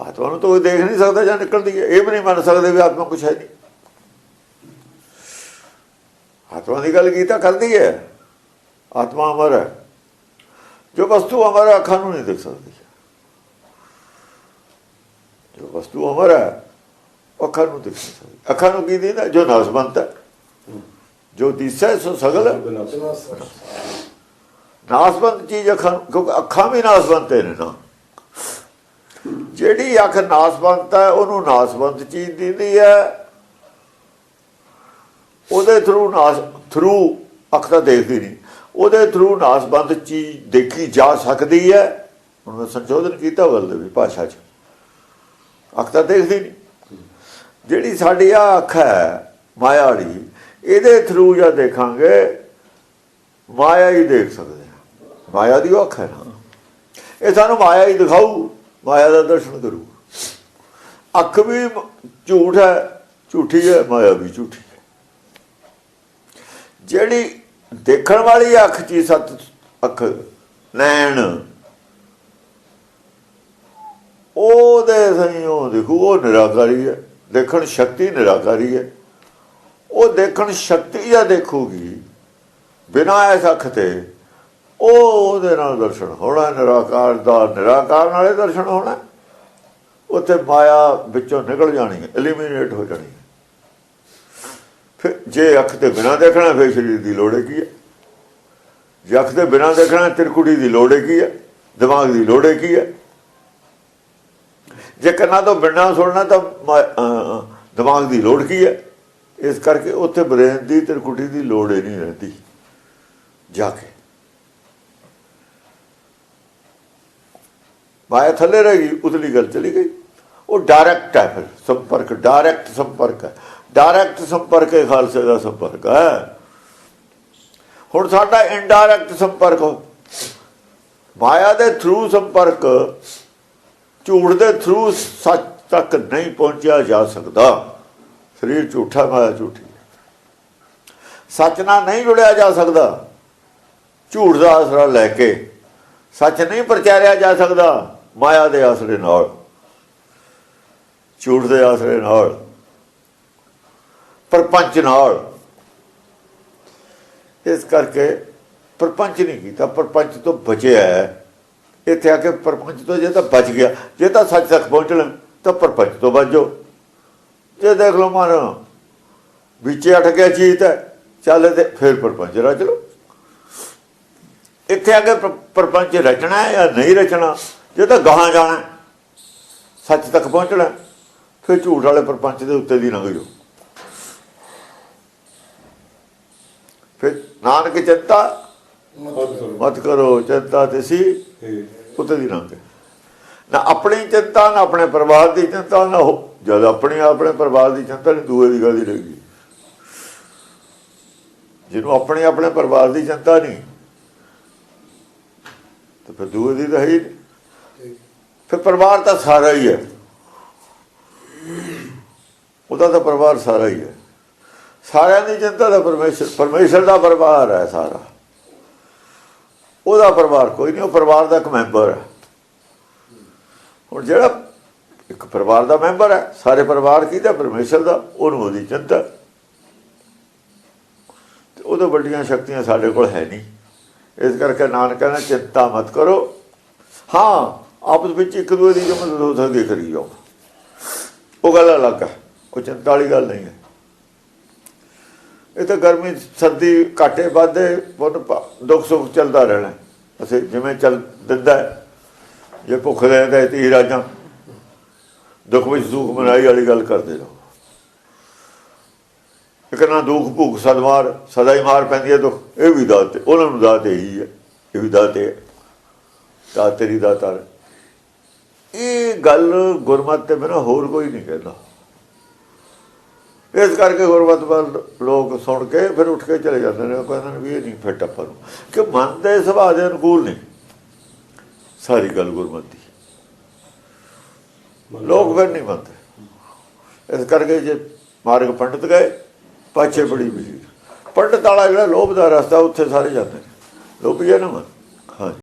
ਆਤਮਾ ਨੂੰ ਤਾਂ ਉਹ ਦੇਖ ਨਹੀਂ ਸਕਦਾ ਜਾਂ ਨਿਕਲਦੀ ਹੈ। ਇਹ ਵੀ ਨਹੀਂ ਮੰਨ ਸਕਦੇ ਵੀ ਆਤਮਾ ਕੁਛ ਹੈ ਨਹੀਂ। ਆਤਮਾ ਦੀ ਗੱਲ ਗੀਤਾ ਕਰਦੀ ਹੈ। ਆਤਮਾ ਅਮਰ ਹੈ। ਜੋ ਵਸਤੂ ਅਮਰ ਹੈ ਅੱਖਾਂ ਨੂੰ ਨਹੀਂ ਦੇਖ ਸਕਦੀ। ਜੋ ਵਸਤੂ ਅਮਰ ਹੈ ਅੱਖਾਂ ਨੂੰ ਦੇਖ ਸਕਦੀ। ਅੱਖਾਂ ਨੂੰ ਕੀ ਦੀਦਾ? ਜੋ ਨਾਸਵੰਤ ਹੈ। ਜੋ ਦਿਸੈ ਸੋ ਸਗਲ ਨਾਸਵੰਤ। ਚੀਜ਼ ਅੱਖਾਂ ਕਿਉਂਕਿ ਅੱਖਾਂ ਵੀ ਨਾਸਵੰਤ ਨੇ ਨਾ। ਜਿਹੜੀ ਅੱਖ ਨਾਸਵੰਤ ਹੈ, ਉਹਨੂੰ ਨਾਸਵੰਤ ਚੀਜ਼ ਦਿੰਦੀ ਹੈ। ਉਹਦੇ ਥਰੂ ਨਾਸ ਥਰੂ ਅੱਖ ਤਾਂ ਦੇਖਦੀ ਨਹੀਂ। ਉਹਦੇ ਥਰੂ ਨਾਸਵੰਤ ਚੀਜ਼ ਦੇਖੀ ਜਾ ਸਕਦੀ ਹੈ। ਉਹਨੇ ਸੰਸ਼ੋਧਨ ਕੀਤਾ ਗੱਲ ਦੇ ਵੀ ਭਾਸ਼ਾ 'ਚ। ਅੱਖ ਤਾਂ ਦੇਖਦੀ ਨਹੀਂ। ਜਿਹੜੀ ਸਾਡੀ ਆ ਅੱਖ ਹੈ, ਮਾਇਆ ਵਾਲੀ, ਇਹਦੇ ਥਰੂ ਜਾਂ ਦੇਖਾਂਗੇ, ਮਾਇਆ ਹੀ ਦੇਖ ਸਕਦੇ ਹਾਂ। ਮਾਇਆ ਦੀ ਉਹ ਅੱਖ ਹੈ ਨਾ। ਇਹ ਸਾਨੂੰ ਮਾਇਆ ਹੀ ਦਿਖਾਊ। ਮਾਇਆ ਦਾ ਦਰਸ਼ਨ ਕਰੂ। ਅੱਖ ਵੀ ਝੂਠ ਹੈ, ਝੂਠੀ ਹੈ, ਮਾਇਆ ਵੀ ਝੂਠੀ ਹੈ। ਜਿਹੜੀ ਦੇਖਣ ਵਾਲੀ ਅੱਖ ਜੀ ਸਤ ਅੱਖ ਨੈਣ ਉਹਦੇ ਸੰਯੋ ਦੇਖੋ, ਉਹ ਨਿਰਾਕਾਰੀ ਹੈ। ਦੇਖਣ ਸ਼ਕਤੀ ਨਿਰਾਕਾਰੀ ਹੈ। ਉਹ ਦੇਖਣ ਸ਼ਕਤੀ ਜਾਂ ਦੇਖੂਗੀ, ਬਿਨਾਂ ਇਸ ਅੱਖ ਤੇ ਉਹ ਉਹਦੇ ਨਾਲ ਦਰਸ਼ਨ ਹੋਣਾ, ਨਿਰਾਕਾਰ ਦਾ ਨਿਰਾਕਾਰ ਨਾਲੇ ਦਰਸ਼ਨ ਹੋਣਾ। ਉੱਥੇ ਮਾਇਆ ਵਿੱਚੋਂ ਨਿਕਲ ਜਾਣੀ ਹੈ ਐਲੀਮੀਨੇਟ ਹੋ ਜਾਣੀ ਹੈ। ਫਿਰ ਜੇ ਅੱਖ ਤੇ ਬਿਨਾਂ ਦੇਖਣਾ, ਫਿਰ ਸਰੀਰ ਦੀ ਲੋੜ ਕੀ ਹੈ। ਜੇ ਅੱਖ ਤੇ ਬਿਨਾਂ ਦੇਖਣਾ, ਤਿਰਕੁੜੀ ਦੀ ਲੋੜ ਕੀ ਹੈ, ਦਿਮਾਗ ਦੀ ਲੋੜ ਕੀ ਹੈ। ਜੇ ਕੰਨਾਂ ਤੋਂ ਬਿਨਾਂ ਸੁਣਨਾ, ਤਾਂ ਮਾ- ਦਿਮਾਗ ਦੀ ਲੋੜ ਕੀ ਹੈ? ਇਸ ਕਰਕੇ ਉੱਥੇ ਬ੍ਰੇਨ ਦੀ ਤਿਰਕੁਟੀ ਦੀ ਲੋੜ ਹੀ ਨਹੀਂ ਰਹਿੰਦੀ। ਜਾ ਕੇ ਮਾਇਆ ਥੱਲੇ ਰਹਿ ਗਈ ਉਤਲੀ ਗੱਲ ਚਲੀ ਗਈ। ਉਹ ਡਾਇਰੈਕਟ ਹੈ ਫਿਰ ਸੰਪਰਕ ਡਾਇਰੈਕਟ ਸੰਪਰਕ ਹੈ। ਡਾਇਰੈਕਟ ਸੰਪਰਕ ਹੈ ਖਾਲਸੇ ਦਾ ਸੰਪਰਕ ਹੈ। ਹੁਣ ਸਾਡਾ ਇਨਡਾਇਰੈਕਟ ਸੰਪਰਕ ਮਾਇਆ ਦੇ ਥਰੂ ਸੰਪਰਕ, ਝੂਠ ਦੇ ਥਰੂ ਸੱਚ ਤੱਕ ਨਹੀਂ ਪਹੁੰਚਿਆ ਜਾ ਸਕਦਾ। ਸਰੀਰ ਝੂਠਾ ਮਾਇਆ ਝੂਠੀ ਸੱਚ ਨਾਲ ਨਹੀਂ ਜੁੜਿਆ ਜਾ ਸਕਦਾ। ਝੂਠ ਦਾ ਆਸਰਾ ਲੈ ਕੇ ਸੱਚ ਨਹੀਂ ਪ੍ਰਚਾਰਿਆ ਜਾ ਸਕਦਾ। ਮਾਇਆ ਦੇ ਆਸਰੇ ਨਾਲ, ਝੂਠ ਦੇ ਆਸਰੇ ਨਾਲ, ਪਰਪੰਚ ਨਾਲ। ਇਸ ਕਰਕੇ ਪਰਪੰਚ ਨਹੀਂ ਕੀਤਾ, ਪਰਪੰਚ ਤੋਂ ਬਚਿਆ ਇੱਥੇ ਆ ਕੇ ਪਰਪੰਚ ਤੋਂ ਜੇ ਤਾਂ ਬਚ ਗਿਆ, ਜੇ ਤਾਂ ਸੱਚ ਤੱਕ ਪਹੁੰਚਣਾ ਤਾਂ ਪਰਪੰਚ ਤੋਂ ਬਚ ਜਾਓ। ਜੇ ਦੇਖ ਲਓ ਮਨ ਵਿੱਚ ਅਟ ਗਿਆ ਚੀਤ ਹੈ, ਚੱਲ ਤੇ ਫਿਰ ਪਰਪੰਚ ਰਚ ਲਓ। ਇੱਥੇ ਆ ਕੇ ਪਰ- ਪਰਪੰਚ ਰਚਣਾ ਹੈ ਜਾਂ ਨਹੀਂ ਰਚਣਾ? ਜੇ ਤਾਂ ਗਾਹਾਂ ਜਾਣਾ ਸੱਚ ਤੱਕ ਪਹੁੰਚਣਾ ਫਿਰ ਝੂਠ ਵਾਲੇ ਪਰਪੰਚ ਦੇ ਉੱਤੇ ਦੀ ਲੰਘ ਜਾਓ। ਫਿਰ ਨਾਨਕ ਚਿੰਤਾ, ਮਤ ਕਰੋ, ਚਿੰਤਾ ਤੇ ਸੀ, ਉੱਤੇ ਦੀ ਲੰਘ ਨਾ ਆਪਣੀ ਚਿੰਤਾ, ਨਾ ਆਪਣੇ ਪਰਿਵਾਰ ਦੀ ਚਿੰਤਾ, ਨਾ ਹੋ ਜਦ ਆਪਣੀ, ਆਪਣੇ ਪਰਿਵਾਰ ਦੀ ਚਿੰਤਾ ਨਹੀਂ, ਦੂਏ ਦੀ ਗੱਲ ਹੀ ਰਹੇਗੀ ਜਿਹਨੂੰ ਆਪਣੇ ਆਪਣੇ ਪਰਿਵਾਰ ਦੀ ਚਿੰਤਾ ਨਹੀਂ, ਤੇ ਫਿਰ ਦੂਏ ਦੀ ਤਾਂ ਹੈ ਹੀ ਨਹੀਂ। ਫਿਰ ਪਰਿਵਾਰ ਤਾਂ ਸਾਰਾ ਹੀ ਹੈ। ਉਹਦਾ ਤਾਂ ਪਰਿਵਾਰ ਸਾਰਾ ਹੀ ਹੈ। ਸਾਰਿਆਂ ਦੀ ਚਿੰਤਾ ਦਾ ਪਰਮੇਸ਼ਰ ਪਰਮੇਸ਼ਰ ਦਾ ਪਰਿਵਾਰ ਹੈ ਸਾਰਾ। ਉਹਦਾ ਪਰਿਵਾਰ ਕੋਈ ਨਹੀਂ, ਉਹ ਪਰਿਵਾਰ ਦਾ ਇੱਕ ਮੈਂਬਰ ਹੈ। ਹੁਣ ਜਿਹੜਾ ਇੱਕ ਪਰਿਵਾਰ ਦਾ ਮੈਂਬਰ ਹੈ, ਸਾਰੇ ਪਰਿਵਾਰ ਕਿਹਦਾ ਪਰਮੇਸ਼ਰ ਦਾ। ਉਹਨੂੰ ਉਹਦੀ ਚਿੰਤਾ ਤੇ ਉਹਦੇ ਵੱਡੀਆਂ ਸ਼ਕਤੀਆਂ ਸਾਡੇ ਕੋਲ ਹੈ ਨਹੀਂ। ਇਸ ਕਰਕੇ ਨਾਨਕ ਕਹਿੰਦਾ, ਚਿੰਤਾ ਮਤ ਕਰੋ। ਹਾਂ ਆਪਸ ਵਿੱਚ ਇੱਕ ਦੂਜੇ ਦੀ ਜੋ ਮਦਦ ਹੋ ਸਕਦੀ ਹੈ ਕਰੀ ਜਾਓ ਉਹ ਗੱਲ ਅਲੱਗ ਹੈ ਉਹ ਚਿੰਤਾ ਵਾਲੀ ਗੱਲ ਨਹੀਂ ਹੈ। ਇਹ ਤਾਂ ਗਰਮੀ, ਸਰਦੀ ਘਾਟੇ ਵਾਧੇ ਬਹੁਤ ਦੁੱਖ ਸੁੱਖ ਚੱਲਦਾ ਰਹਿਣਾ ਅਸੀਂ ਜਿਵੇਂ ਚੱਲ ਦਿੰਦਾ ਜੇ ਭੁੱਖ ਦੇ ਤਾਂ ਤੀ ਰਾਜਾਂ। ਦੁੱਖ ਵਿੱਚ ਸੁੱਖ ਮਨਾਈ ਵਾਲੀ ਗੱਲ ਕਰਦੇ ਰਹੋ। ਇੱਕ ਨਾ ਦੁੱਖ, ਭੁੱਖ, ਸਦਮਾਰ, ਸਦਾ ਹੀ ਮਾਰ ਪੈਂਦੀ ਹੈ ਦੁੱਖ। ਇਹ ਵੀ ਦਾਤ ਉਹਨਾਂ ਨੂੰ ਦਾਤ ਇਹੀ ਹੈ। ਇਹ ਵੀ ਦਾਤ ਹੈ। ਦਾਤ ਤੇਰੀ ਦਾਤਾਰ ਗੱਲ ਗੁਰਮਤਿ ਤੇ ਬਿਨਾਂ ਹੋਰ ਕੋਈ ਨਹੀਂ ਕਹਿੰਦਾ। ਇਸ ਕਰਕੇ ਗੁਰਮਤਿ ਵੱਲ ਲੋਕ ਸੁਣ ਕੇ ਫਿਰ ਉੱਠ ਕੇ ਚਲੇ ਜਾਂਦੇ ਨੇ ਕਹਿੰਦੇ ਨੇ ਵੀ ਇਹ ਨਹੀਂ ਫਿੱਟ ਆਪਾਂ ਨੂੰ। ਕਿ ਮਨ ਦੇ ਸੁਭਾਅ ਦੇ ਅਨੁਕੂਲ ਨਹੀਂ ਸਾਰੀ ਗੱਲ ਗੁਰਮਤਿ ਦੀ। ਲੋਕ ਫਿਰ ਨਹੀਂ ਮੰਨਦੇ। ਇਸ ਕਰਕੇ ਜੇ ਮਾਰਗ ਪੰਡਤ ਗਏ ਪਾਛੇ ਬੜੀ ਭੀੜ ਪੰਡਤ ਵਾਲਾ ਜਿਹੜਾ ਲੋਭ ਦਾ ਰਸਤਾ ਉੱਥੇ ਸਾਰੇ ਜਾਂਦੇ ਨੇ। ਲੋਭੀ ਹੈ ਨਾ ਮਨ। ਹਾਂਜੀ।